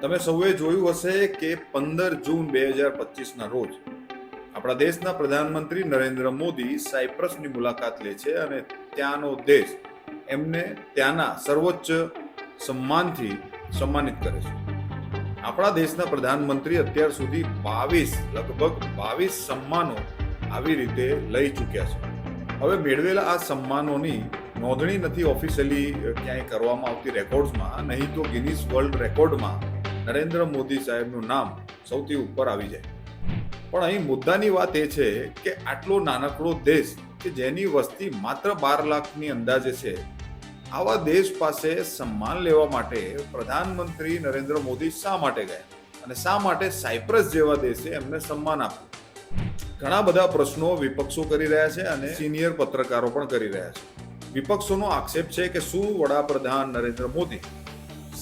તમે સૌએ જોયું હશે કે પંદર જૂન બે હજાર પચીસના રોજ આપણા દેશના પ્રધાનમંત્રી નરેન્દ્ર મોદી સાયપ્રસની મુલાકાત લે છે અને ત્યાંનો દેશ એમને ત્યાંના સર્વોચ્ચ સન્માનથી સન્માનિત કરે છે. આપણા દેશના પ્રધાનમંત્રી અત્યાર સુધી બાવીસ, લગભગ બાવીસ સન્માનો આવી રીતે લઈ ચૂક્યા છે. હવે મેળવેલા આ સન્માનોની નોંધણી નથી ઓફિશિયલી ક્યાંય કરવામાં આવતી રેકોર્ડ્સમાં, નહીં તો ગિનિસ વર્લ્ડ રેકોર્ડમાં નરેન્દ્ર મોદી સાહેબનું નામ સૌથી ઉપર આવી જાય. પણ અહીં મુદ્દાની વાત એ છે કે આટલો નાનકડો દેશ કે જેની વસ્તી માત્ર બાર લાખની અંદાજે છે, આવા દેશ પાસે સન્માન લેવા માટે પ્રધાનમંત્રી નરેન્દ્ર મોદી શા માટે ગયા? અને શા માટે સાયપ્રસ જેવા દેશે એમને સન્માન આપ્યું? ઘણા બધા પ્રશ્નો વિપક્ષો કરી રહ્યા છે અને સિનિયર પત્રકારો પણ કરી રહ્યા છે. વિપક્ષોનો આક્ષેપ છે કે શું વડાપ્રધાન નરેન્દ્ર મોદી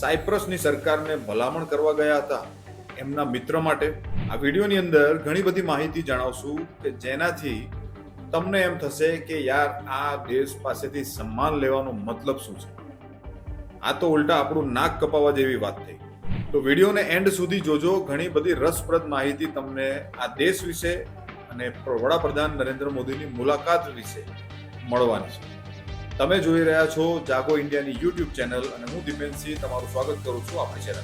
સાયપ્રસની સરકારને ભલામણ કરવા ગયા હતા એમના મિત્ર માટે. આ વિડીયોની અંદર ઘણી બધી માહિતી જણાવશું કે જેનાથી તમને એમ થશે કે યાર, આ દેશ પાસેથી સન્માન લેવાનો મતલબ શું છે? આ તો ઉલટા આપણું નાક કપાવવા જેવી વાત થઈ. તો વિડીયોને એન્ડ સુધી જોજો, ઘણી બધી રસપ્રદ માહિતી તમને આ દેશ વિશે અને વડાપ્રધાન નરેન્દ્ર મોદીની મુલાકાત વિશે મળવાની છે. તમે જોઈ રહ્યા છો જાગો ઇન્ડિયાની યુટ્યુબ ચેનલ અને હું દિપેન્દ્રસિંહ તમારું સ્વાગત કરું છું આપણી ચેનલ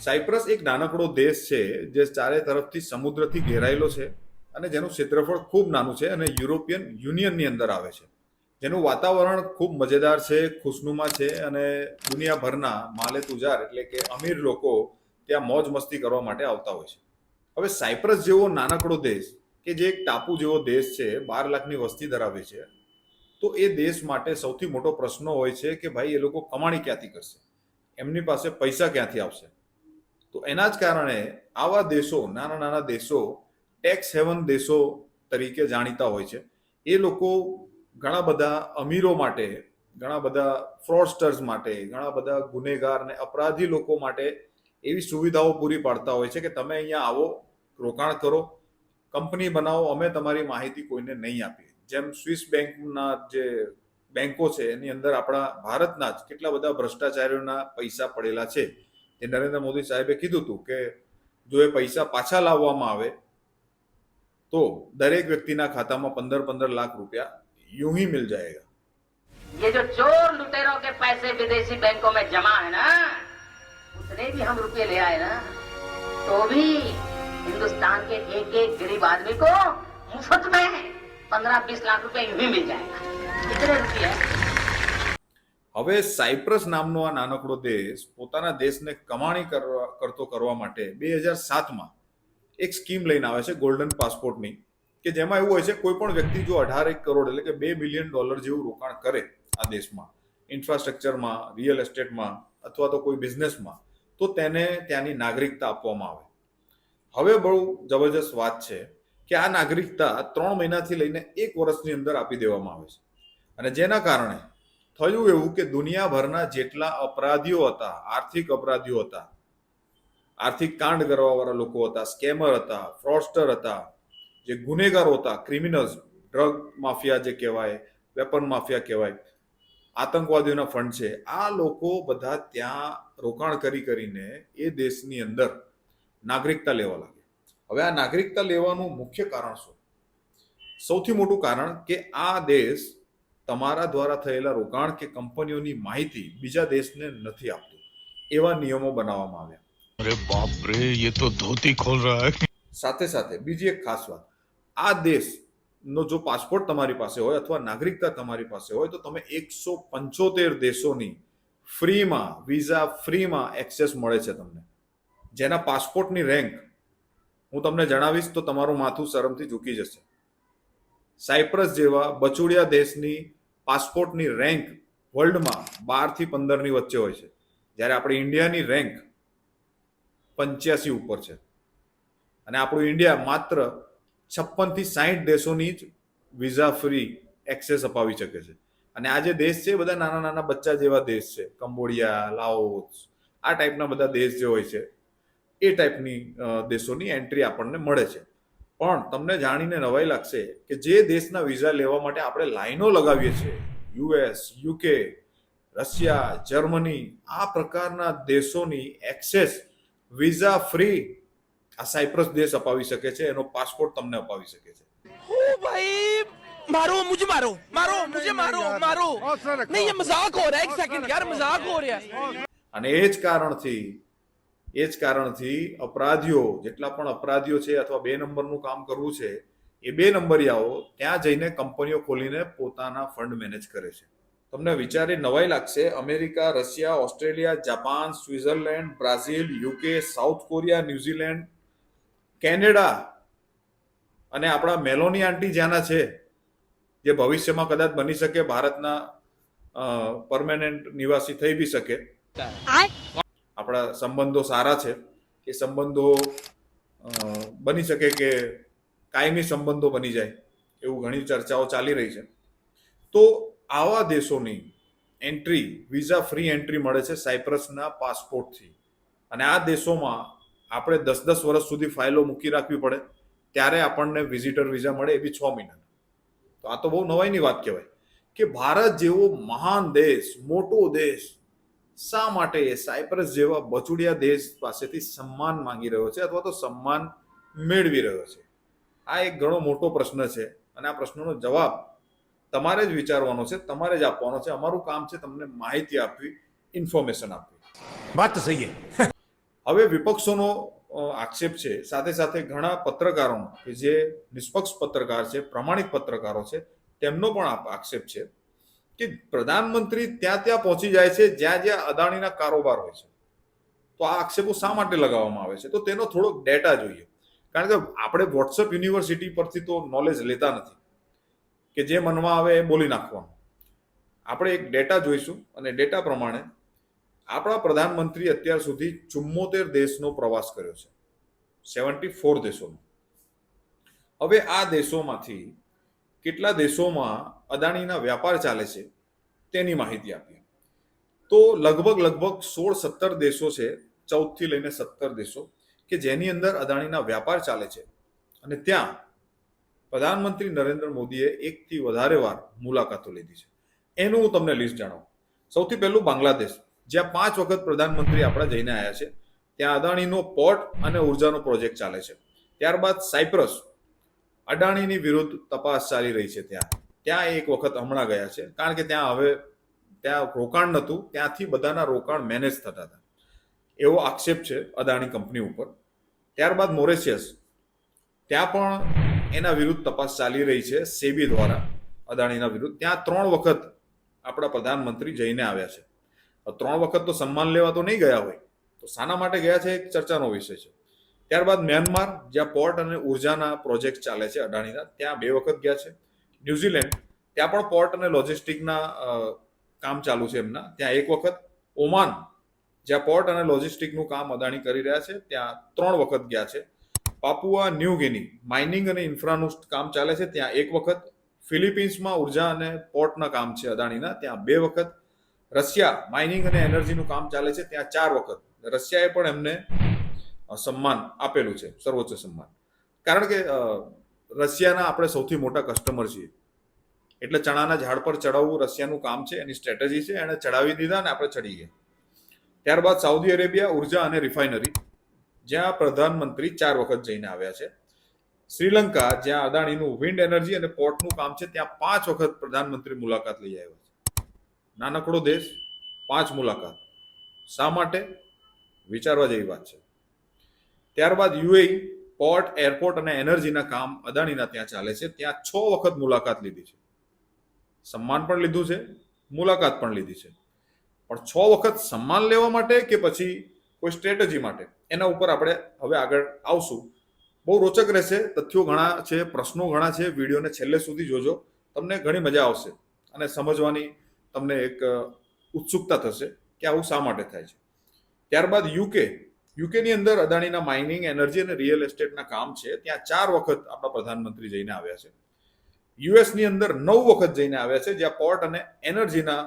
સાયપ્રસ એક નાનકડો દેશ છે જે ચારે તરફથી સમુદ્રથી ઘેરાયેલો છે અને જેનું ક્ષેત્રફળ ખૂબ નાનું છે અને યુરોપિયન યુનિયનની અંદર આવે છે. જેનું વાતાવરણ ખૂબ મજેદાર છે, ખુશનુમા છે અને દુનિયાભરના માલે તુજાર એટલે કે અમીર લોકો ત્યાં મોજ મસ્તી કરવા માટે આવતા હોય છે. હવે સાયપ્રસ જેવો નાનકડો દેશ કે જે એક ટાપુ જેવો દેશ છે, બાર લાખની વસ્તી ધરાવે છે, તો એ દેશ માટે સૌથી મોટો પ્રશ્ન હોય છે કે ભાઈ એ લોકો કમાણી ક્યાંથી કરશે? એમની પાસે પૈસા ક્યાંથી આવશે? તો એના જ કારણે આવા દેશો, નાના નાના દેશો, ટેક્સ હેવન દેશો તરીકે જાણીતા હોય છે. એ લોકો ઘણા બધા અમીરો માટે, ઘણા બધા ફ્રોડસ્ટર્સ માટે, ઘણા બધા ગુનેગાર અને અપરાધી લોકો માટે એવી સુવિધાઓ પૂરી પાડતા હોય છે કે તમે અહીંયા આવો, રોકાણ કરો કંપની બનાવો અમે તમારી માહિતી કોઈને નહીં આપીએ જેમ સ્વિસ બેંકના જે બેંકો છે એની અંદર આપણા ભારતના જ કેટલા બધા ભ્રષ્ટાચારીઓના પૈસા પડેલા છે એ નરેન્દ્ર મોદી સાહેબે કીધું હતું કે જો એ પૈસા પાછા લાવવામાં આવે તો દરેક વ્યક્તિના ખાતામાં પંદર પંદર લાખ રૂપિયા यूं ही मिल जाएगा ये जो चोर लुटेरों के पैसे विदेशी बैंकों में जमा है ना उतने भी हम रुपए ले आए ना तो भी हिंदुस्तान के एक एक गरीब आदमी को मुफ्त में पंद्रह बीस लाख रुपए यूं ही मिल जाएगा कितने रुपये હવે સાયપ્રસ નામનો આ નાનકડો દેશ પોતાના દેશને કમાણી કરવા કરતો કરવા માટે બે હજાર સાતમાં એક સ્કીમ લઈને આવે છે ગોલ્ડન પાસપોર્ટની કે જેમાં એવું હોય છે કોઈ પણ વ્યક્તિ જો અઢાર એક કરોડ એટલે કે બે બિલિયન ડોલર જેવું રોકાણ કરે આ દેશમાં ઇન્ફ્રાસ્ટ્રક્ચરમાં રિયલ એસ્ટેટમાં અથવા તો કોઈ બિઝનેસમાં તો તેને ત્યાંની નાગરિકતા આપવામાં આવે હવે બહુ જબરજસ્ત વાત છે કે આ નાગરિકતા ત્રણ મહિનાથી લઈને એક વર્ષની અંદર આપી દેવામાં આવે છે. અને જેના કારણે થયું એવું કે દુનિયાભરના જેટલા અપરાધીઓ હતા, આર્થિક અપરાધીઓ હતા, આર્થિક કાંડ કરવાવાળા લોકો હતા, સ્કેમર હતા, ફ્રોડસ્ટર હતા, જે ગુનેગારો હતા, ક્રિમિનલ્સ, ડ્રગ માફિયા જે કહેવાય, વેપન માફિયા કહેવાય, આતંકવાદીઓના ફંડ છે, આ લોકો બધા ત્યાં રોકાણ કરી કરીને એ દેશની અંદર નાગરિકતા લેવા લાગે હવે આ નાગરિકતા લેવાનું મુખ્ય કારણ શું? સૌથી મોટું કારણ કે આ દેશ તમારા દ્વારા થયેલા રોકાણ કે કંપનીઓની માહિતી બીજા દેશને નથી આપતું. એવા નિયમો બનાવવામાં આવ્યા. અરે બાપ રે ये તો ધોતી ખોલ રહા હે. સાથે સાથે બીજી એક ખાસ વાત. આ દેશ નો જો પાસપોર્ટ તમારી પાસે હોય અથવા નાગરિકતા તમારી પાસે હોય તો તમે એકસો પંચોતેર દેશોની ફ્રીમાં વિઝા ફ્રીમાં એક્સેસ મળે છે તમને. જેના પાસપોર્ટની રેન્ક હું તમને જણાવીશ તો તમારું માથું શરમથી ઝૂકી જશે. સાયપ્રસ જેવા બચુડિયા દેશની પાસપોર્ટની રેન્ક વર્લ્ડમાં બારથી પંદરની વચ્ચે હોય છે. જ્યારે આપણે ઇન્ડિયાની રેન્ક પંચ્યાસી ઉપર છે. અને આપણું ઇન્ડિયા માત્ર છપ્પનથી સાહીઠ દેશોની જ વિઝા ફ્રી એક્સેસ અપાવી શકે છે. અને આ જે દેશ છે બધા નાના નાના બચ્ચા જેવા દેશ છે. કંબોડિયા, લાઓસ, આ ટાઈપના બધા દેશ જે હોય છે એ ટાઈપની દેશોની એન્ટ્રી આપણને મળે છે. પણ તમને જાણીને નવાઈ લાગશે કે જે દેશના વિઝા લેવા માટે આપણે લાઈનો લગાવીએ છીએ યુએસ યુકે રશિયા જર્મની આ પ્રકારના દેશોની એક્સેસ વિઝા ફ્રી આ સાયપ્રસ દેશ અપાવી શકે છે એનો પાસપોર્ટ તમને અપાવી શકે છે. મારો મારો મારો અને એ જ કારણથી એ જ કારણથી અપરાધીઓ, જેટલા પણ અપરાધીઓ છે અથવા બે નંબરનું કામ કરવું છે, એ બે નંબરિયાઓ ત્યાં જઈને કંપનીઓ ખોલીને પોતાના ફંડ મેનેજ કરે છે. તમને વિચારી નવાઈ લાગશે, America, Russia, Australia, Japan Switzerland Brazil, UK, south Korea, New Zealand, Canada અને આપણા મેલોની આંટી જ્યાંના છે, જે ભવિષ્યમાં કદાચ બની શકે, ભારતના પરમેનન્ટ નિવાસી થઈ બી શકે. આપણા સંબંધો સારા છે, એ સંબંધો બની શકે કે કાયમી સંબંધો બની જાય, એવું ઘણી ચર્ચાઓ ચાલી રહી છે. તો આવા દેશોની એન્ટ્રી, વિઝા ફ્રી એન્ટ્રી મળે છે સાયપ્રસના પાસપોર્ટથી. અને આ દેશોમાં આપણે દસ દસ વર્ષ સુધી ફાઇલો મૂકી રાખવી પડે, ત્યારે આપણને વિઝિટર વિઝા મળે એ બી છ મહિના. તો આ તો બહુ નવાઈની વાત કહેવાય, કે ભારત જેવો મહાન દેશ, મોટો દેશ શા માટે એ સાયપ્રસ જેવા બચુડિયા દેશ પાસેથી સન્માન માંગી રહ્યો છે અથવા તો સન્માન મેળવી રહ્યો છે? આ એક ઘણો મોટો પ્રશ્ન છે અને આ પ્રશ્નનો જવાબ તમારે જ વિચારવાનો છે તમારે જ આપવાનો છે. અમારું કામ છે તમને માહિતી આપવી ઇન્ફોર્મેશન આપવી. વાત સહી હવે વિપક્ષોનો આક્ષેપ છે. સાથે સાથે ઘણા પત્રકારોનો કે જે નિષ્પક્ષ પત્રકાર છે પ્રમાણિક પત્રકારો છે તેમનો પણ આક્ષેપ છે. કે પ્રધાનમંત્રી ત્યાં ત્યાં પહોંચી જાય છે, જ્યાં જ્યાં અદાણીના કારોબાર હોય છે. તો આ આક્ષેપો શા માટે લગાવવામાં આવે છે? તો તેનો થોડોક ડેટા જોઈએ. કારણ કે આપણે વોટ્સઅપ યુનિવર્સિટી પરથી તો નોલેજ લેતા નથી. કે જે મનમાં આવે એ બોલી નાખવાનું. આપણે એક ડેટા જોઈશું અને ડેટા પ્રમાણે આપણા પ્રધાનમંત્રી અત્યાર સુધી ચુમ્મોતેર દેશનો પ્રવાસ કર્યો છે. સેવન્ટી ફોર દેશોનો હવે આ દેશોમાંથી કેટલા દેશોમાં અદાણીના વ્યાપાર ચાલે છે તેની માહિતી આપીએ. તો લગભગ લગભગ સોળ સત્તર દેશો છે, ચૌદથી લઈને સત્તર દેશો, કે જેની અંદર અદાણીના વ્યાપાર ચાલે છે. અને ત્યાં પ્રધાનમંત્રી નરેન્દ્ર મોદીએ એકથી વધારે વાર મુલાકાતો લીધી છે. એનું હું તમને લિસ્ટ જણાવું. સૌથી પહેલું બાંગ્લાદેશ. જ્યાં પાંચ વખત પ્રધાનમંત્રી આપણા જઈને આવ્યા છે. ત્યાં અદાણીનો પોર્ટ અને ઉર્જાનો પ્રોજેક્ટ ચાલે છે. ત્યારબાદ સાયપ્રસ. અદાણીની વિરુદ્ધ તપાસ ચાલી રહી છે ત્યાં. ત્યાં એક વખત હમણાં ગયા છે. કારણ કે ત્યાં હવે ત્યાં રોકાણ નહોતું. ત્યાંથી બધાના રોકાણ મેનેજ થતા હતા. એવો આક્ષેપ છે અદાણી કંપની ઉપર. ત્યારબાદ મોરેશિયસ ત્યાં પણ એના વિરુદ્ધ તપાસ ચાલી રહી છે સેબી દ્વારા અદાણીના વિરુદ્ધ. ત્યાં ત્રણ વખત આપણા પ્રધાનમંત્રી જઈને આવ્યા છે. ત્રણ વખત તો સન્માન લેવા તો નહીં ગયા હોય. તો શાના માટે ગયા છે એક ચર્ચાનો વિષય છે. ત્યારબાદ મ્યાનમાર, જ્યાં પોર્ટ અને ઉર્જાના પ્રોજેક્ટ ચાલે છે અદાણીના, ત્યાં બે વખત ગયા છે. ન્યુઝીલેન્ડ, ત્યાં પણ પોર્ટ અને લોજિસ્ટિકના કામ ચાલુ છે એમના. ત્યાં એક વખત ઓમાન, જ્યાં પોર્ટ અને લોજિસ્ટિકનું કામ અદાણી કરી રહ્યા છે, ત્યાં ત્રણ વખત ગયા છે. પાપુઆ, ન્યૂ ગિની, માઇનિંગ અને ઇન્ફ્રાનું કામ ચાલે છે, ત્યાં એક વખત ફિલિપિન્સમાં ઊર્જા અને પોર્ટના કામ છે અદાણીના, ત્યાં બે વખત. રશિયા, માઇનિંગ અને એનર્જીનું કામ ચાલે છે, ત્યાં ચાર વખત. રશિયાએ પણ એમને સન્માન આપેલું છે, સર્વોચ્ચ સન્માન. કારણ કે રશિયાના આપણે સૌથી મોટા કસ્ટમર છીએ. એટલે ચણાના ઝાડ પર ચડાવવું રશિયાનું કામ છે, એની સ્ટ્રેટેજી છે, એણે ચડાવી દીધા ને આપણે ચડી ગયા. ત્યારબાદ સાઉદી અરેબિયા, ઊર્જા અને રિફાઇનરી જ્યાં પ્રધાનમંત્રી ચાર વખત જઈને આવ્યા છે. શ્રીલંકા, જ્યાં અદાણીનું વિન્ડ એનર્જી અને પોર્ટનું કામ છે, ત્યાં પાંચ વખત પ્રધાનમંત્રી મુલાકાત લઈ આવ્યા છે. નાનકડો દેશ, પાંચ મુલાકાત. શા માટે? વિચારવા જેવી વાત છે. ત્યારબાદ યુએઈ, પોર્ટ, એરપોર્ટ અને એનર્જીના કામ અદાણીના ત્યાં ચાલે છે. ત્યાં છ વખત મુલાકાત લીધી છે. સન્માન પણ લીધું છે, મુલાકાત પણ લીધી છે. પણ છ વખત સન્માન લેવા માટે કે પછી કોઈ સ્ટ્રેટેજી માટે? એના ઉપર આપણે હવે આગળ આવશું. બહુ રોચક રહેશે, તથ્યો ઘણા છે, પ્રશ્નો ઘણા છે. વિડીયોને છેલ્લે સુધી જોજો. તમને ઘણી મજા આવશે અને સમજવાની તમને એક ઉત્સુકતા થશે કે આવું શા માટે થાય છે. ત્યારબાદ યુકે યુકેની અંદર અદાણીના માઇનિંગ એનર્જી અને રિયલ એસ્ટેટના કામ છે. ત્યાં ચાર વખત આપણા પ્રધાનમંત્રી જઈને આવ્યા છે. યુએસની અંદર નવ વખત જઈને આવ્યા છે, જ્યાં પોર્ટ અને એનર્જીના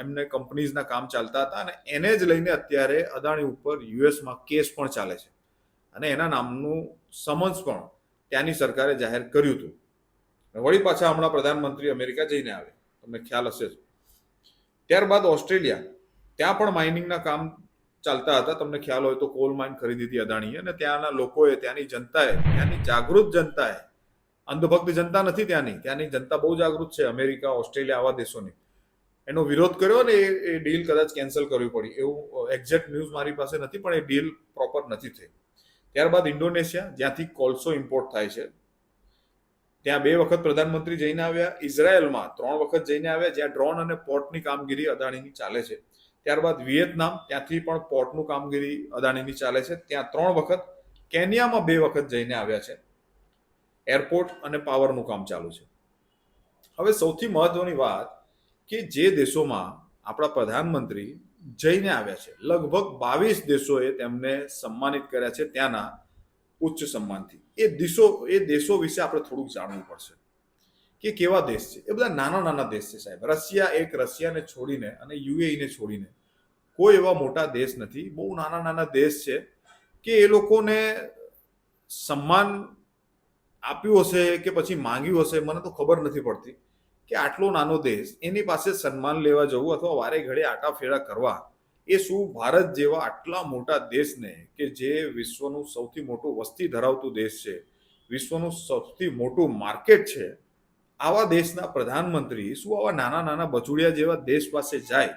એમને કંપનીઝના કામ ચાલતા હતા અને એને જ લઈને અત્યારે અદાણી ઉપર યુએસમાં કેસ પણ ચાલે છે. અને એના નામનું સમન્સ પણ ત્યાંની સરકારે જાહેર કર્યું હતું. વળી પાછા હમણાં પ્રધાનમંત્રી અમેરિકા જઈને આવે. તમને ખ્યાલ હશે જ. ત્યારબાદ ઓસ્ટ્રેલિયા. ત્યાં પણ માઇનિંગના કામ ચાલતા હતા. તમને ખ્યાલ હોય તો કોલ માઇન ખરીદી હતી અદાણીએ અને ત્યાંના લોકોએ, ત્યાંની જનતાએ, ત્યાંની જાગૃત જનતાએ, અંધભક્ત જનતા નથી ત્યાંની ત્યાંની જનતા બહુ જાગૃત છે અમેરિકા, ઓસ્ટ્રેલિયા, આવા દેશોની. એનો વિરોધ કર્યો ને એ ડીલ કદાચ કેન્સલ કરવી પડી. એવું એક્ઝેક્ટ ન્યૂઝ મારી પાસે નથી, પણ એ ડીલ પ્રોપર નથી થઈ. ત્યારબાદ ઇન્ડોનેશિયા, જ્યાંથી કોલસો ઇમ્પોર્ટ થાય છે. ત્યાં બે વખત પ્રધાનમંત્રી જઈને આવ્યા. ઇઝરાયલમાં ત્રણ વખત જઈને આવ્યા, જ્યાં ડ્રોન અને પોર્ટની કામગીરી અદાણીની ચાલે છે. ત્યારબાદ વિયેતનામ, ત્યાંથી પણ પોર્ટનું કામગીરી અદાણીની ચાલે છે. ત્યાં ત્રણ વખત, કેન્યામાં બે વખત જઈને આવ્યા છે. એરપોર્ટ અને પાવરનું કામ ચાલુ છે. હવે સૌથી મહત્વની વાત કે જે દેશોમાં આપણા પ્રધાનમંત્રી જઈને આવ્યા છે, લગભગ બાવીસ દેશોએ તેમને સન્માનિત કર્યા છે ત્યાંના ઉચ્ચ સન્માનથી. એ દેશો એ દેશો વિશે આપણે થોડુંક જાણવું પડશે કે કેવા દેશ છે. એ બધા નાના નાના દેશ છે સાહેબ. રશિયા એક રશિયાને છોડીને અને યુએઈને છોડીને કોઈ એવા મોટા દેશ નથી, બહુ નાના નાના દેશ છે કે એ લોકોને સન્માન આપ્યું હશે કે પછી માંગ્યું હશે, મને તો ખબર નથી પડતી કે આટલો નાનો દેશ એની પાસે સન્માન લેવા જવું અથવા વારે ઘડે આટા ફેરા કરવા એ શું ભારત જેવા આટલા મોટા દેશને કે જે વિશ્વનું સૌથી મોટું વસ્તી ધરાવતું દેશ છે, વિશ્વનું સૌથી મોટું માર્કેટ છે, આવા દેશના પ્રધાનમંત્રી શું આવા નાના નાના બચુડિયા જેવા દેશ પાસે જાય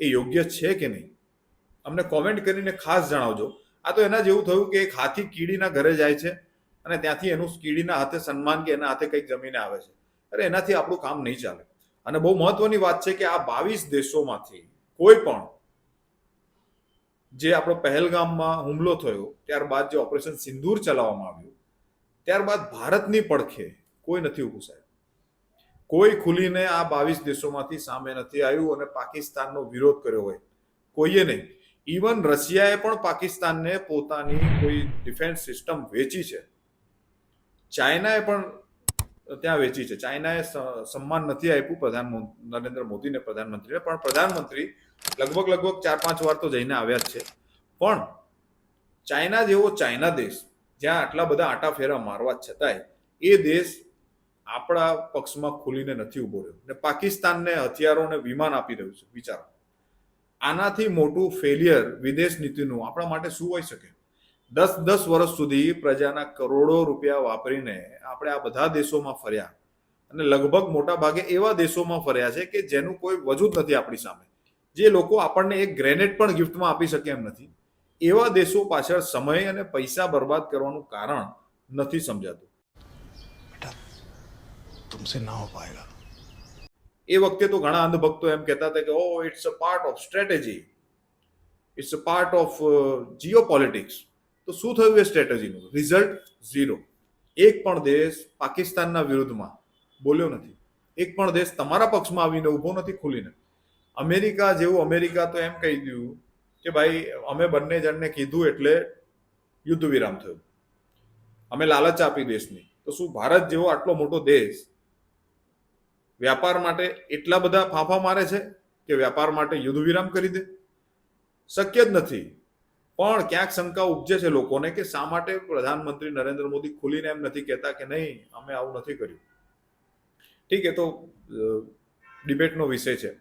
એ યોગ્ય છે કે નહીં? અમને કોમેન્ટ કરીને ખાસ જણાવજો. આ તો એના જેવું થયું કે એક હાથી કીડીના ઘરે જાય છે અને ત્યાંથી એનું કીડીના હાથે સન્માન કે એના હાથે કંઈક જમીને આવે છે. અરે એનાથી આપણું કામ નહીં ચાલે. અને બહુ મહત્વની વાત છે કે આ બાવીસ દેશોમાંથી કોઈ પણ જે આપણો પહેલગામમાં હુમલો થયો, ત્યારબાદ જે ઓપરેશન સિંદૂર ચલાવવામાં આવ્યું, ત્યારબાદ ભારતની પડખે કોઈ નથી ઉભું સાહેબ. કોઈ ખુલીને આ બાવીસ દેશોમાંથી સામે નથી આવ્યું અને પાકિસ્તાનનો વિરોધ કર્યો હોય. કોઈએ નહીં. ઇવન રશિયાએ પણ પાકિસ્તાનને પોતાની કોઈ ડિફેન્સ સિસ્ટમ વેચી છે. ચાઇનાએ પણ ત્યાં વેચી છે. ચાઇનાએ સન્માન નથી આપ્યું પ્રધાનમંત્રી નરેન્દ્ર મોદીને પ્રધાનમંત્રીને, પણ પ્રધાનમંત્રી લગભગ લગભગ ચાર પાંચ વાર તો જઈને આવ્યા જ છે. પણ ચાઇના જેવો ચાઇના દેશ, જ્યાં આટલા બધા આટા ફેરા મારવા છતાંય, એ દેશ આપણા પક્ષમાં ખુલીને નથી ઊભો રહ્યો. ને પાકિસ્તાનને હથિયારોને વિમાન આપી રહ્યું છે, વિચારો. આનાથી મોટું ફેલિયર વિદેશ નીતિનું આપણા માટે શું હોઈ શકે? દસ દસ વર્ષ સુધી પ્રજાના કરોડો રૂપિયા વાપરીને આપણે આ બધા દેશોમાં ફર્યા. અને લગભગ મોટા ભાગે એવા દેશોમાં ફર્યા છે કે જેનું કોઈ વજૂદ નથી આપણી સામે. જે લોકો આપણને એક ગ્રેનેડ પણ ગિફ્ટમાં આપી શકે એમ નથી. એવા દેશો પાછળ સમય અને પૈસા બરબાદ કરવાનું કારણ નથી સમજાતું. तुमसे ना हो पाएगा એ વખતે તો ઘણા અંધભક્તો એમ કહેતા હતા કે oh it's a part of strategy it's a part of geopolitics તો શું થયું એ સ્ટ્રેટેજીનું રિઝલ્ટ ઝીરો એક પણ દેશ પાકિસ્તાનના વિરુદ્ધમાં બોલ્યો નથી એક પણ દેશ તમારા પક્ષમાં આવીને ઊભો નથી ખુલીને અમેરિકા જેવું અમેરિકા તો એમ કહી દીધું કે ભાઈ અમે બંને જણને કીધું એટલે યુદ્ધ વિરામ થયું અમે લાલચ આપી દેશની તો શું ભારત જેવો આટલો મોટો દેશ વ્યાપાર માટે એટલા બધા ફાંફા મારે છે કે વ્યાપાર માટે યુદ્ધ વિરામ કરી દે શક્ય જ નથી પણ ક્યાંક શંકા ઉપજે છે લોકોને કે શા માટે પ્રધાનમંત્રી નરેન્દ્ર મોદી ખુલીને એમ નથી કહેતા કે નહીં અમે આવું નથી કર્યું ઠીક એ તો ડિબેટનો વિષય છે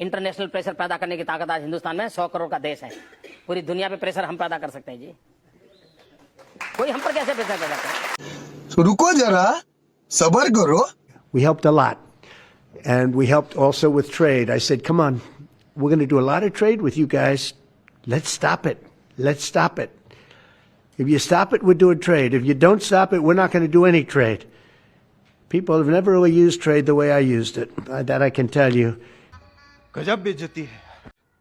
इंटरनेशनल प्रेशर पैदा करने की ताकत आज हिंदुस्तान में सौ करोड़ का देश है पूरी दुनिया पे प्रेशर हम पैदा कर सकते हैं जी कोई हम पर कैसे प्रेशर पैदा करे तो रुको जरा सबर करो We helped a lot. And we helped also with trade. I said, come on, we're going to do a lot of trade with you guys. Let's stop it. Let's stop it. If you stop it, we're doing trade. If you don't stop it, we're not going to do any trade. People have never really used trade the way I used it. Uh, that I can tell you. ગજબ બેજતી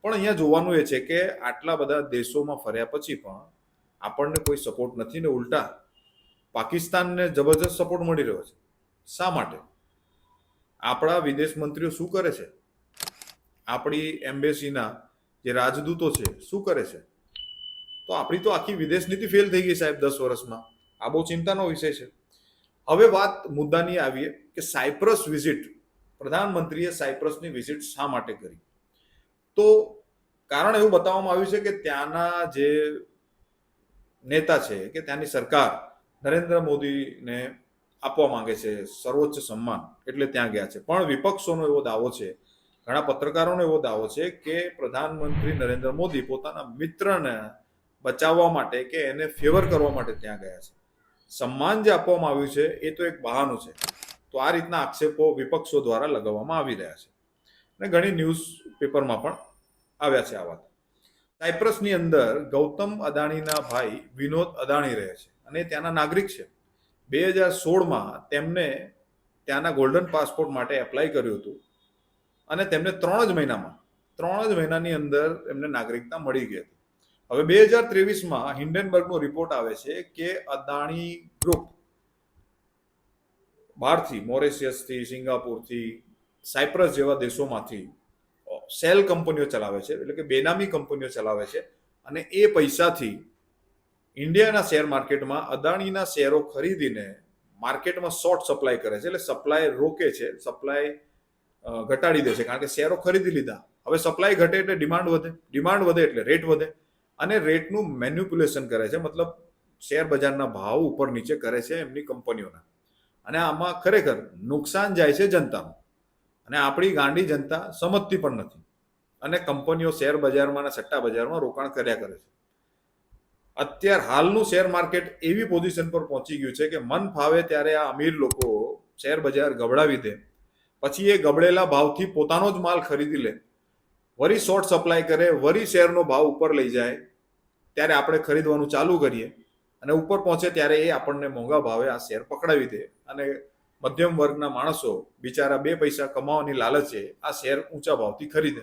પણ અહીંયા જોવાનું એ છે કે આટલા બધા દેશોમાં ફર્યા પછી પણ આપણને કોઈ સપોર્ટ નથી ને ઉલટા પાકિસ્તાનને જબરજસ્ત સપોર્ટ મળી રહ્યો છે શા માટે આપણા વિદેશ મંત્રીઓ શું કરે છે? આપણી એમ્બેસીના જે રાજદૂતો છે, શું કરે છે? તો આપણી તો આખી વિદેશ નીતિ ફેલ થઈ ગઈ સાહેબ દસ વર્ષમાં. આ બહુ ચિંતાનો વિષય છે. હવે વાત મુદ્દાની આવીએ કે સાયપ્રસ વિઝિટ, પ્રધાનમંત્રીએ સાયપ્રસની વિઝિટ શા માટે કરી? તો કારણ એવું બતાવવામાં આવ્યું છે કે ત્યાંના જે નેતા છે કે ત્યાંની સરકાર નરેન્દ્ર મોદીને આપવા માંગે છે, સર્વોચ્ચ સન્માન એટલે ત્યાં ગયા છે. પણ વિપક્ષોનો એવો દાવો છે, ઘણા પત્રકારોનો એવો દાવો છે કે પ્રધાનમંત્રી નરેન્દ્ર મોદી પોતાના મિત્રને બચાવવા માટે કે એને ફેવર કરવા માટે ત્યાં ગયા છે. સન્માન જે આપવામાં આવ્યું છે, એ તો એક બહાનું છે. તો આ રીતના આક્ષેપો વિપક્ષો દ્વારા લગાવવામાં આવી રહ્યા છે. અને ઘણી ન્યૂઝ પેપરમાં પણ આવ્યા છે આ વાત. સાયપ્રસની અંદર ગૌતમ અદાણીના ભાઈ વિનોદ અદાણી રહે છે અને ત્યાંના નાગરિક છે. બે હજાર સોળમાં તેમને ત્યાંના ગોલ્ડન પાસપોર્ટ માટે એપ્લાય કર્યું હતું. અને તેમને ત્રણ જ મહિનામાં, ત્રણ જ મહિનાની અંદર એમને નાગરિકતા મળી ગઈ હતી. હવે બે હજાર ત્રેવીસમાં હિન્ડનબર્ગનો રિપોર્ટ આવે છે કે અદાણી ગ્રુપ બહારથી મોરેશિયસથી સિંગાપુરથી સાયપ્રસ જેવા દેશોમાંથી સેલ કંપનીઓ ચલાવે છે, એટલે કે બેનામી કંપનીઓ ચલાવે છે અને એ પૈસાથી ઇન્ડિયાના શેર માર્કેટમાં અદાણીના શેરો ખરીદીને માર્કેટમાં શોર્ટ સપ્લાય કરે છે, એટલે સપ્લાય રોકે છે, સપ્લાય ઘટાડી દે છે, કારણ કે શેરો ખરીદી લીધા. હવે સપ્લાય ઘટે એટલે ડિમાન્ડ વધે ડિમાન્ડ વધે એટલે રેટ વધે, અને રેટનું મેન્યુપ્યુલેશન કરે છે, મતલબ શેર બજારના ભાવ ઉપર નીચે કરે છે એમની કંપનીઓના. અને આમાં ખરેખર નુકસાન જાય છે જનતાનું. અને આપણી ગાંડી જનતા સમજતી પણ નથી. અને કંપનીઓ શેર બજારમાં અને સટ્ટા બજારમાં રોકાણ કર્યા કરે છે. અત્યાર હાલનું શેર માર્કેટ એવી પોઝિશન પર પહોંચી ગયું છે કે મન ફાવે ત્યારે આ અમીર લોકો શેર બજાર ગબડાવી દે. પછી એ ગબડેલા ભાવથી પોતાનો જ માલ ખરીદી લે. વરી શોર્ટ સપ્લાય કરે, વરી શેરનો ભાવ ઉપર લઈ જાય. ત્યારે આપણે ખરીદવાનું ચાલુ કરીએ અને ઉપર પહોંચે ત્યારે એ આપણને મોંઘા ભાવે આ શેર પકડાવી દે. અને મધ્યમ વર્ગના માણસો બિચારા બે પૈસા કમાવાની લાલચે આ શેર ઊંચા ભાવથી ખરીદે.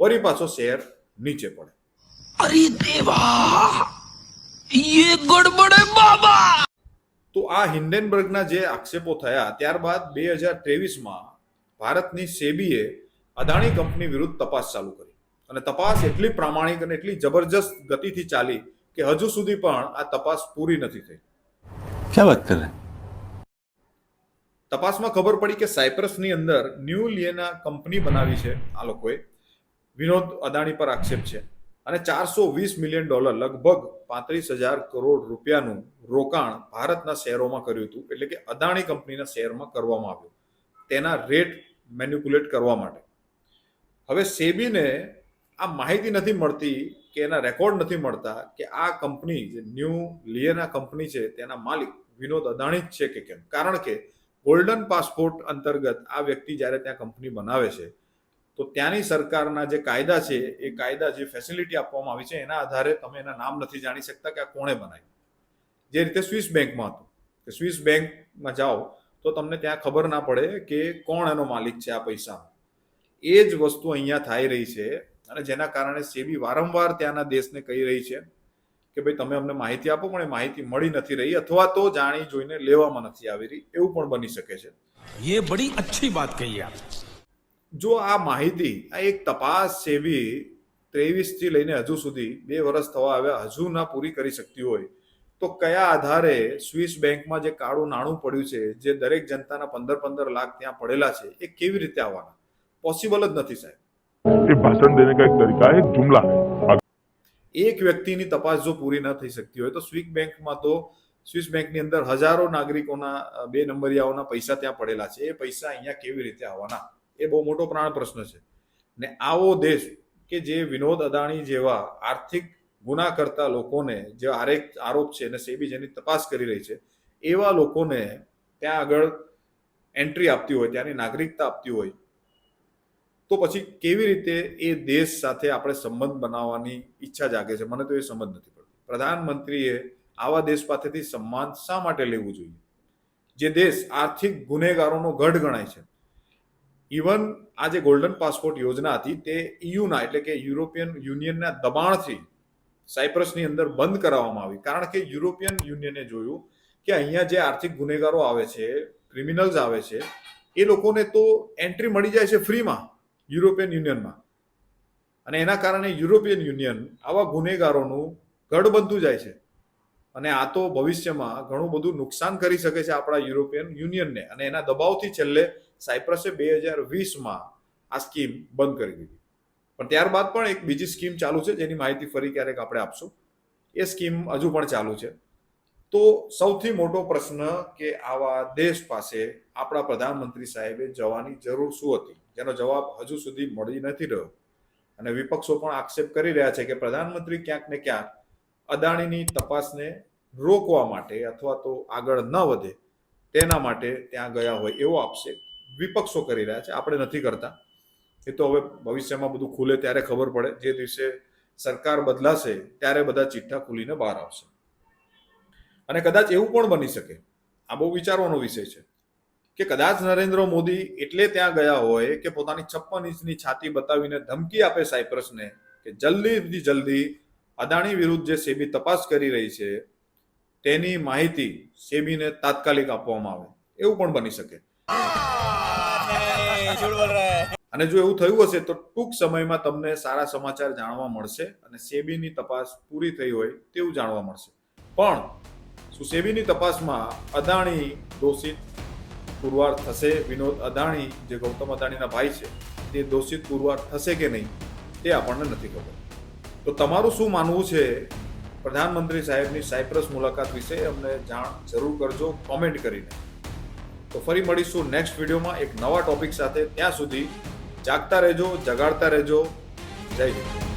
વરી પાછો શેર નીચે પડે. અરે દેવા! યે ગડબડે બાબા તો આ હિન્ડેનબર્ગના જે આક્ષેપો થયા ત્યારબાદ બે હજાર ત્રેવીસમાં ભારતની સેબીએ અદાણી કંપની વિરુદ્ધ તપાસ ચાલુ કરી. અને તપાસ એટલી પ્રામાણિક અને એટલી જબરજસ્ત ગતિથી ચાલી કે હજુ સુધી પણ આ તપાસ પૂરી નથી થઈ. ક્યાં વાત કરે? તપાસમાં ખબર પડી કે સાયપ્રસની અંદર ન્યૂ લિયેના કંપની બનાવી છે આ લોકોએ. વિનોદ અદાણી પર આક્ષેપ છે. અને ચારસો વીસ મિલિયન ડોલર લગભગ પાંત્રીસ હજાર કરોડ રૂપિયાનું રોકાણ ભારતના શેરોમાં કર્યું હતું. એટલે કે અદાણી કંપનીના શેરમાં કરવામાં આવ્યું. તેના રેટ મેન્યુપ્યુલેટ કરવા માટે. હવે સેબીને આ માહિતી નથી મળતી કે એના રેકોર્ડ નથી મળતા કે આ કંપની જે ન્યૂ લિયના કંપની છે તેના માલિક વિનોદ અદાણી જ છે કે કેમ? કારણ કે ગોલ્ડન પાસપોર્ટ અંતર્ગત આ વ્યક્તિ જ્યારે ત્યાં કંપની બનાવે છે તો ત્યાંની સરકારના જે કાયદા છે, એ કાયદા જે ફેસિલિટી આપવામાં આવી છે, એના આધારે તમે એના નામ નથી જાણી શકતા કે આ કોણે બનાવ્યું. જે રીતે સ્વિસ બેંકમાં હતું, કે સ્વિસ બેંકમાં જાઓ તો તમને ત્યાં ખબર ના પડે કે કોણ એનો માલિક છે આ પૈસાનો એ જ વસ્તુ અહીંયા થઈ રહી છે અને જેના કારણે સેબી વારંવાર ત્યાંના દેશને કહી રહી છે કે ભાઈ તમે અમને માહિતી આપો, પણ એ માહિતી મળી નથી રહી અથવા તો જાણી જોઈને લેવામાં નથી આવી રહી, એવું પણ બની શકે છે. એ બડી અચ્છી વાત કહી આપ. જો આ માહિતી આ એક તપાસ સેવી ત્રેવીસથી લઈને હજુ સુધી બે વર્ષ થવા આવ્યા હજુ ના પૂરી કરી શકતી હોય તો કયા આધારે સ્વિસ બેંકમાં જે કાળું નાણું પડ્યું છે જે દરેક જનતાના પંદર પંદર લાખ ત્યાં પડેલા છે એ કેવી રીતે આવવાના? પોસિબલ જ નથી સાહેબ. એ ભાષણ દેને કા એક તરીકા એક જુમલા એક વ્યક્તિની તપાસ જો પૂરી ન થઈ શકતી હોય તો સ્વિસ બેંકમાં તો સ્વિસ બેંકની અંદર હજારો નાગરિકોના બે નંબરિયાઓના પૈસા ત્યાં પડેલા છે. એ પૈસા અહીંયા કેવી રીતે આવવાના? એ બહુ મોટો પ્રાણ પ્રશ્ન છે. ને આવો દેશ કે જે વિનોદ અદાણી જેવા આર્થિક ગુના કરતા લોકોને જે આરેક આરોપ છે અને સેબી જેની તપાસ કરી રહી છે, એવા લોકોને ત્યાં આગળ એન્ટ્રી આપતી હોય, ત્યાંની નાગરિકતા આપતી હોય, તો પછી કેવી રીતે એ દેશ સાથે આપણે સંબંધ બનાવવાની ઈચ્છા જાગે છે? મને તો એ સમજ નથી પડતી. પ્રધાનમંત્રીએ આવા દેશ પાસેથી સન્માન શા માટે લેવું જોઈએ? જે દેશ આર્થિક ગુનેગારોનો ગઢ ગણાય છે. ઇવન આ જે ગોલ્ડન પાસપોર્ટ યોજના હતી તે ઇયુના એટલે કે યુરોપિયન યુનિયનના દબાણથી સાયપ્રસની અંદર બંધ કરાવવામાં આવી. કારણ કે યુરોપિયન યુનિયને જોયું કે અહીંયા જે આર્થિક ગુનેગારો આવે છે ક્રિમિનલ્સ આવે છે, એ લોકોને તો એન્ટ્રી મળી જાય છે ફ્રીમાં યુરોપિયન યુનિયનમાં અને એના કારણે યુરોપિયન યુનિયન આવા ગુનેગારોનું ગઢ બનતું જાય છે. અને આ તો ભવિષ્યમાં ઘણું બધું નુકસાન કરી શકે છે આપણા યુરોપિયન યુનિયનને અને એના દબાવથી છેલ્લે સાયપ્રસે બે હજાર વીસમાં આ સ્કીમ બંધ કરી દીધી. પણ ત્યારબાદ પણ એક બીજી સ્કીમ ચાલુ છે, જેની માહિતી ફરી ક્યારેક આપણે આપશું. એ સ્કીમ હજુ પણ ચાલુ છે. તો સૌથી મોટો પ્રશ્ન કે આવા દેશ પાસે આપણા પ્રધાનમંત્રી સાહેબે જવાની જરૂર શું હતી? જેનો જવાબ હજુ સુધી મળી નથી રહ્યો. અને વિપક્ષો પણ આક્ષેપ કરી રહ્યા છે કે પ્રધાનમંત્રી ક્યાંક ને ક્યાંક અદાણીની તપાસને રોકવા માટે અથવા તો આગળ ન વધે, તેના માટે ત્યાં ગયા હોય એવો આક્ષેપ વિપક્ષો કરી રહ્યા છે. આપણે નથી કરતા. એ તો હવે ભવિષ્યમાં બધું ખુલે ત્યારે ખબર પડે. જે દિવસે સરકાર બદલાશે ત્યારે બધા ચિઠ્ઠા ખુલીને બહાર આવશે. અને કદાચ એવું પણ બની શકે. આ બહુ વિચારવાનો વિષય છે. કે કદાચ નરેન્દ્ર મોદી એટલે ત્યાં ગયા હોય કે પોતાની છપ્પન ઇંચની છાતી બતાવીને ધમકી આપે સાયપ્રસને કે જલ્દીથી જલ્દી અદાણી વિરુદ્ધ જે સેબી તપાસ કરી રહી છે તેની માહિતી સેબીને તાત્કાલિક આપવામાં આવે. એવું પણ બની શકે. અને જો એવું થયું હશે તો ટૂંક સમયમાં તમને સારા સમાચાર જાણવા મળશે અને સેબીની તપાસ પૂરી થઈ હોય તેવું જાણવા મળશે. પણ શું સેબીની તપાસમાં અદાણી દોષિત પુરવાર થશે? વિનોદ અદાણી, જે ગૌતમ અદાણીના ભાઈ છે, તે દોષિત પુરવાર થશે કે નહીં તે આપણને નથી ખબર. તો તમારું શું માનવું છે? પ્રધાનમંત્રી સાહેબની સાયપ્રસ મુલાકાત વિશે અમને જાણ જરૂર કરજો, કોમેન્ટ કરીને. તો ફરી મળીશું નેક્સ્ટ વિડીયોમાં એક નવા ટોપિક સાથે. ત્યાં સુધી જાગતા રહેજો, જગાડતા રહેજો. જય હિન્દ.